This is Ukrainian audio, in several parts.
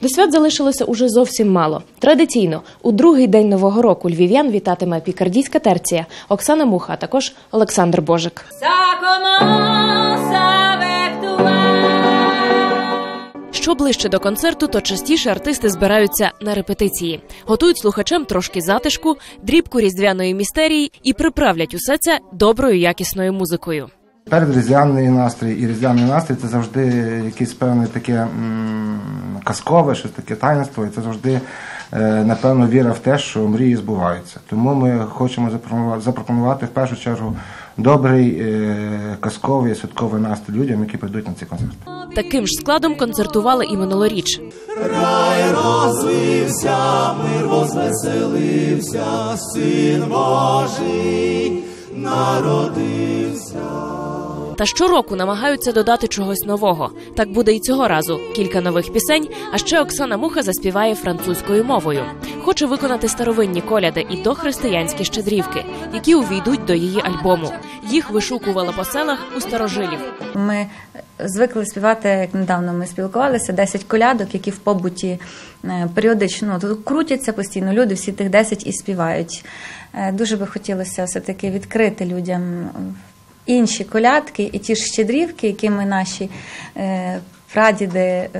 До свят залишилося уже зовсім мало. Традиційно у другий день нового року львів'ян вітатиме пікардійська терція Оксана Муха, а також Олександр Божик. Що ближче до концерту, то частіше артисти збираються на репетиції, готують слухачам трошки затишку, дрібку різдвяної містерії і приправлять усе це доброю якісною музикою. Передріздвяний настрій і різдвяний настрій це завжди якесь певне таке м, казкове, щось таке таїнство, і це завжди, е, напевно, віра в те, що мрії збуваються. Тому ми хочемо запропонувати, запропонувати в першу чергу добрий, е, казковий, святковий настрій людям, які прийдуть на цей концерт. Таким ж складом концертували і минулоріч. Рай розвився, мир возвеселився, син Божий народився. Та щороку намагаються додати чогось нового. Так буде і цього разу. Кілька нових пісень. А ще Оксана Муха заспіває французькою мовою. Хоче виконати старовинні коляди і дохристиянські щедрівки, які увійдуть до її альбому. Їх вишукувала по селах у старожилів. Ми звикли співати, як недавно ми спілкувалися, 10 колядок, які в побуті е, періодично ну, тут крутяться постійно. Люди всі тих 10 і співають. Е, Дуже би хотілося все-таки відкрити людям інші колядки і ті ж щедрівки, якими наші е, прадіди е,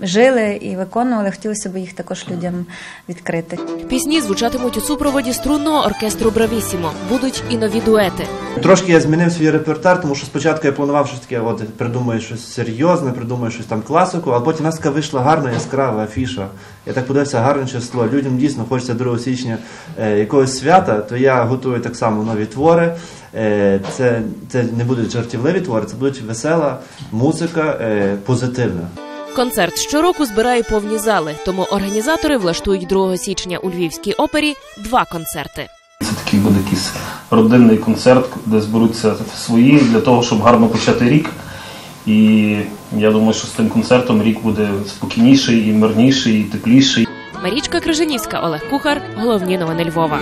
жили і виконували. Хотілося б їх також людям відкрити. Пісні звучатимуть у супроводі струнного оркестру Бравісімо. Будуть і нові дуети. Трошки я змінив свій репертуар, тому що спочатку я планував щось таке, от придумаю щось серйозне, придумаю щось там класику, а потім у нас така вийшла гарна яскрава афіша. Я так подивився гарне число. Людям дійсно хочеться 2 січня е, якогось свята, то я готую так само нові твори. Е, це, це не будуть жартівливі твори, це будуть весела музика, е, позитивна. Концерт щороку збирає повні зали, тому організатори влаштують 2 січня у Львівській опері два концерти. Це такий буде якийсь родинний концерт, де зберуться свої для того, щоб гарно почати рік. І я думаю, що з цим концертом рік буде спокійніший, і мирніший, і тепліший. Марічка Крижанівська, Олег Кухар. Головні новини Львова.